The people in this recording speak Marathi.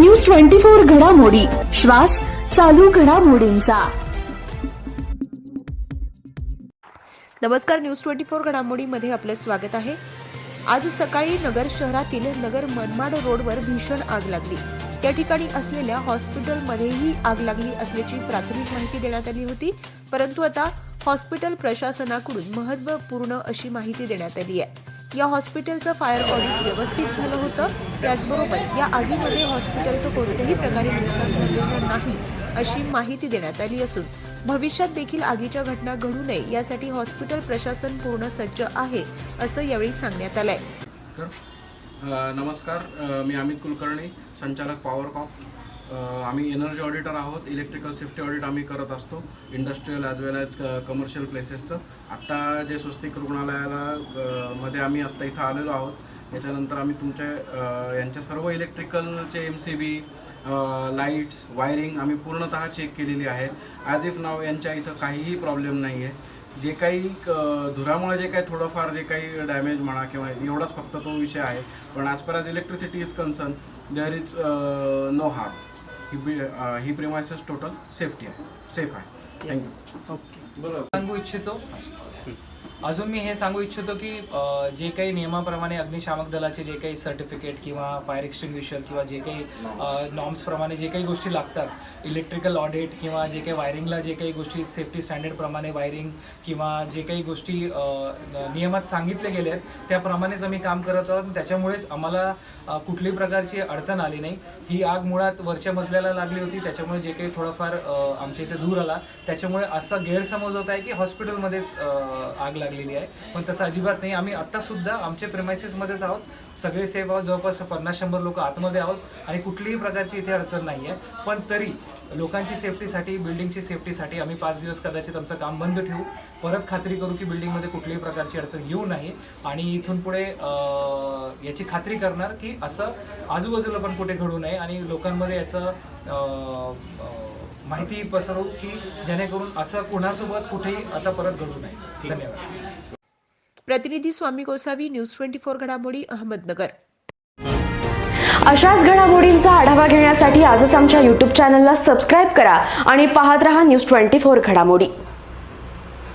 न्यूज ट्वेंटी फोर घडामोडी. श्वास चालू घडामोडींचा. नमस्कार न्यूज ट्वेंटी फोर घडामोडीमध्ये आपलं स्वागत आहे. आज सकाळी नगर शहरातील नगर मनमाड रोडवर भीषण आग लागली. त्या ठिकाणी असलेल्या हॉस्पिटलमध्येही आग लागली असल्याची प्राथमिक माहिती देण्यात आली होती. परंतु आता हॉस्पिटल प्रशासनाकडून महत्त्वपूर्ण अशी माहिती देण्यात आली आहे. या हॉस्पिटलचं फायर ऑडिट व्यवस्थित झालं होतं. त्याचबरोबर या आगीमध्ये हॉस्पिटलचं कोणत्याही प्रकारे नुकसान झालेलं नाही अशी माहिती देण्यात आली असून भविष्यात देखील आगीच्या घटना घडू नये यासाठी हॉस्पिटल प्रशासन पूर्ण सज्ज आहे असं यावेळी सांगण्यात आलंय. नमस्कार मी अमित कुलकर्णी संचालक पॉवर कॉप आम्ही एनर्जी ऑडिटर आहोत. इलेक्ट्रिकल सेफ्टी ऑडिट आम्ही करत असतो. Industrial as well as commercial प्लेसेसचं आत्ता जे स्वस्तिक रुग्णालयाला मध्ये आम्ही आत्ता इथं आलेलो आहोत. याच्यानंतर आम्ही तुमच्या यांच्या सर्व इलेक्ट्रिकलचे M C B lights wiring आम्ही पूर्णतः चेक केलेली आहे. ॲज इफ नाव यांच्या इथं काहीही प्रॉब्लेम नाही आहे जे काही धुरामुळे जे काही थोडंफार जे काही डॅमेज म्हणा किंवा एवढाच फक्त तो विषय आहे. पण as per as electricity is concern there is no harm ही बी- अ, ही प्रिमायसेस टोटल सेफ्टी आहे. सेफ आहे. थँक्यू सांगू इच्छितो? अजून मी हे सांगू इच्छितो की जे काही नियमाप्रमाणे अग्निशामक दलाचे जे काही सर्टिफिकेट किंवा फायर एक्सटिंग्विशर किंवा जे काही नॉर्म्सप्रमाणे जे काही गोष्टी लागतात इलेक्ट्रिकल ऑडिट किंवा जे काही वायरिंगला जे काही गोष्टी सेफ्टी स्टँडर्डप्रमाणे वायरिंग किंवा जे काही गोष्टी नियमात सांगितले गेले आहेत त्याप्रमाणेच आम्ही काम करत आहोत. त्याच्यामुळेच आम्हाला अ, कुठल्याही प्रकारची अडचण आली नाही. ही आग मुळात वरच्या मजल्याला लागली होती. त्याच्यामुळे जे काही थोडाफार आमच्या इथे धूर आला. त्याच्यामुळे असा गैरसमज होत आहे की हॉस्पिटलमध्येच आग लागली. लागलेली आहे. पण तसं अजिबात नाही. आम्ही आत्तासुद्धा आमच्या प्रेमायसेसमध्येच आहोत. सगळे सेफ आहोत. जवळपास पन्नास शंभर लोक आतमध्ये आहोत. आणि कुठलीही प्रकारची इथे अडचण नाही आहे. पण तरी लोकांची सेफ्टीसाठी बिल्डिंगची सेफ्टीसाठी आम्ही पाच दिवस कदाचित आमचं काम बंद ठेवू. परत खात्री करू की बिल्डिंगमध्ये कुठलीही प्रकारची अडचण येऊ नाही. आणि इथून पुढे याची खात्री करणार की असं आजूबाजूला पण कुठे घडू नये. आणि लोकांमध्ये याचं माहिती पसरवू की जेणेकरून असं कुणासोबत कुठेही आता परत घडू नये. धन्यवाद. प्रतिनिधी Swami Gosavi news twenty four घडामोडी अहमदनगर. अशाच घडामोडींचा आढावा घेण्यासाठी आजच आमच्या युट्यूब चॅनलला सबस्क्राईब करा आणि पाहत रहा न्यूज ट्वेंटी फोर घडामोडी.